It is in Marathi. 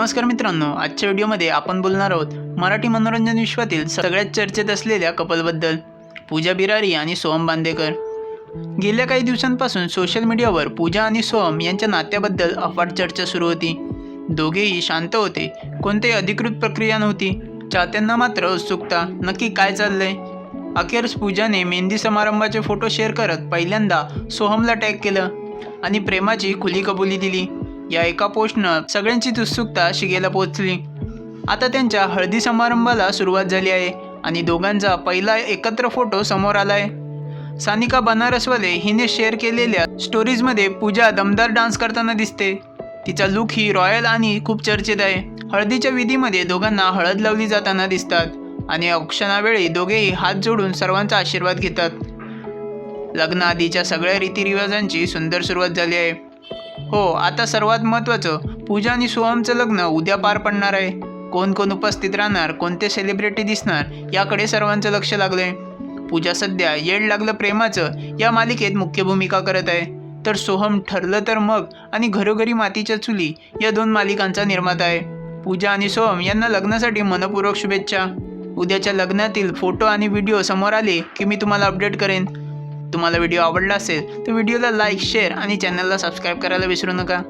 नमस्कार मित्रांनो आजच्या व्हिडिओमध्ये आपण बोलणार आहोत मराठी मनोरंजन विश्वातील सगळ्यात चर्चेत असलेल्या कपलबद्दल पूजा बिरारी आणि सोहम बांदेकर. गेल्या काही दिवसांपासून सोशल मीडियावर पूजा आणि सोहम यांच्या नात्याबद्दल अफाट चर्चा सुरू होती. दोघेही शांत होते कोणतेही अधिकृत प्रक्रिया नव्हती. चाहत्यांना मात्र उत्सुकता नक्की काय चाललंय? अखेर पूजाने मेहंदी समारंभाचे फोटो शेअर करत पहिल्यांदा सोहमला टॅग केलं आणि प्रेमाची खुली कबुली दिली. या एका पोस्टनं सगळ्यांचीच उत्सुकता शिगेला पोहोचली आता त्यांच्या हळदी समारंभाला सुरुवात झाली आहे आणि दोघांचा पहिला एकत्र फोटो समोर आलाय. सानिका बनारसवाले हिने शेअर केलेल्या स्टोरीजमध्ये पूजा दमदार डान्स करताना दिसते. तिचा लुक ही रॉयल आणि खूप चर्चेत आहे. हळदीच्या विधीमध्ये दोघांना हळद लावली जाताना दिसतात आणि औक्षणावेळी दोघेही हात जोडून सर्वांचा आशीर्वाद घेतात. लग्नाआधीच्या सगळ्या रीतिरिवाजांची सुंदर सुरुवात झाली आहे. हो आता सर्वात महत्त्वाचं पूजा आणि सोहमचं लग्न उद्या पार पडणार आहे. कोण कोण उपस्थित राहणार कोणते सेलिब्रिटी दिसणार याकडे सर्वांचं लक्ष लागलंय. पूजा सध्या येड लागलं प्रेमाचं या मालिकेत मुख्य भूमिका करत आहे. तर सोहम ठरलं तर मग आणि घरोघरी मातीच्या चुली या दोन मालिकांचा निर्माता आहे. पूजा आणि सोहम यांना लग्नासाठी मनपूर्वक शुभेच्छा. उद्याच्या लग्नातील फोटो आणि व्हिडिओ समोर आले की मी तुम्हाला अपडेट करेन. तुम्हाला व्हिडिओ आवडला असेल तर व्हिडिओला लाईक शेअर आणि चॅनलला सबस्क्राईब करायला विसरू नका.